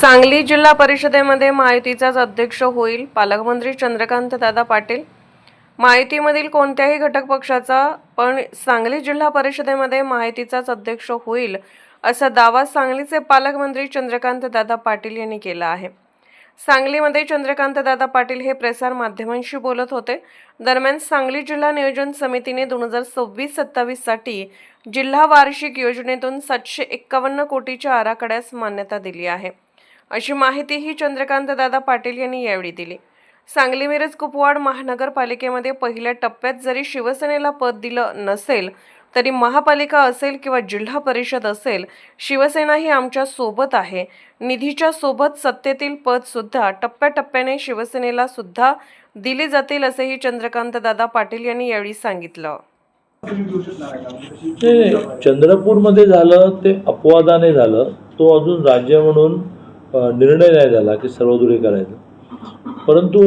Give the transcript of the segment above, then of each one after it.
सांगली जिल्हा परिषदेमध्ये महायुतीचाच अध्यक्ष होईल. पालकमंत्री चंद्रकांत दादा पाटील. महायुतीमधील कोणत्याही घटक पक्षाचा पण सांगली जिल्हा परिषदेमध्ये महायुतीचाच अध्यक्ष होईल असा दावा सांगलीचे पालकमंत्री चंद्रकांत दादा पाटील यांनी केला आहे. सांगलीमध्ये चंद्रकांत दादा पाटील हे प्रसार माध्यमांशी बोलत होते. दरम्यान सांगली जिल्हा नियोजन समितीने दोन हजार सव्वीस सत्तावीससाठी जिल्हा वार्षिक योजनेतून सातशे एक्कावन्न कोटीच्या आराखड्यास मान्यता दिली आहे. अशी माहितीही चंद्रकांतदादा पाटील यांनी यावेळी दिली. सांगली मिरज कुपवाड महानगरपालिकेमध्ये पहिल्या टप्प्यात जरी शिवसेनेला पद दिलं नसेल तरी महापालिका असेल किंवा जिल्हा परिषद असेल शिवसेना ही आमच्यासोबत आहे. निधीच्या सोबत सत्तेतील पद सुद्धा टप्प्याटप्प्याने शिवसेनेला सुद्धा दिले जातील असेही चंद्रकांत दादा पाटील यांनी यावेळी सांगितलं. चंद्रपूरमध्ये झालं ते अपवादाने झालं. तो अजून राज्य म्हणून निर्णय नाही झाला की सर्वदूरी करायचं. परंतु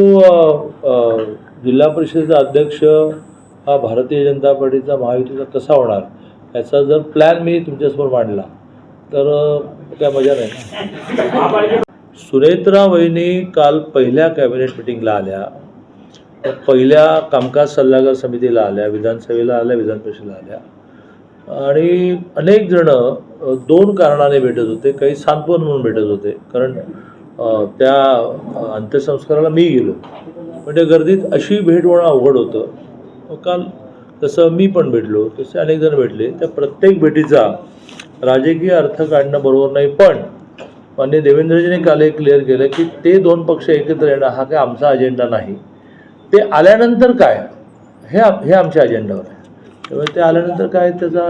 जिल्हा परिषदेचा अध्यक्ष हा भारतीय जनता पार्टीचा महायुतीचा कसा होणार याचा जर प्लॅन मी तुमच्यासमोर मांडला तर काय मजा नाही सुनेत्रा वहिनी काल पहिल्या कॅबिनेट मिटिंगला आल्या. पहिल्या कामकाज सल्लागार समितीला आल्या विधानसभेला आल्या विधान परिषदेला आल्या. आणि अनेक जण दोन कारणाने भेटत होते काही सांत्वन म्हणून भेटत होते. कारण त्या अंत्यसंस्काराला मी गेलो. पण त्या गर्दीत अशी भेट होणं अवघड होतं. काल तसं मी पण भेटलो तसे अनेक जण भेटले. त्या प्रत्येक भेटीचा राजकीय अर्थ काढणं बरोबर नाही पण मान्य देवेंद्रजीने काल एक क्लिअर केलं की ते दोन पक्ष एकत्र येणं हा काय आमचा अजेंडा नाही. ते आल्यानंतर काय? हे हे आमच्या अजेंडावर आहे. त्यामुळे ते आल्यानंतर काय त्याचा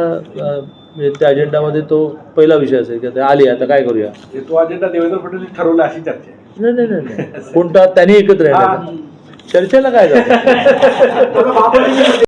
म्हणजे त्या अजेंडामध्ये तो पहिला विषय असेल की आता आली आता काय करूया? तो अजेंडा देवेंद्र फडणवीस ठरवला अशी चर्चा आहे. नाही नाही नाही नाही. कोणता? त्यांनी एकत्र येणार. चर्चेला काय जातं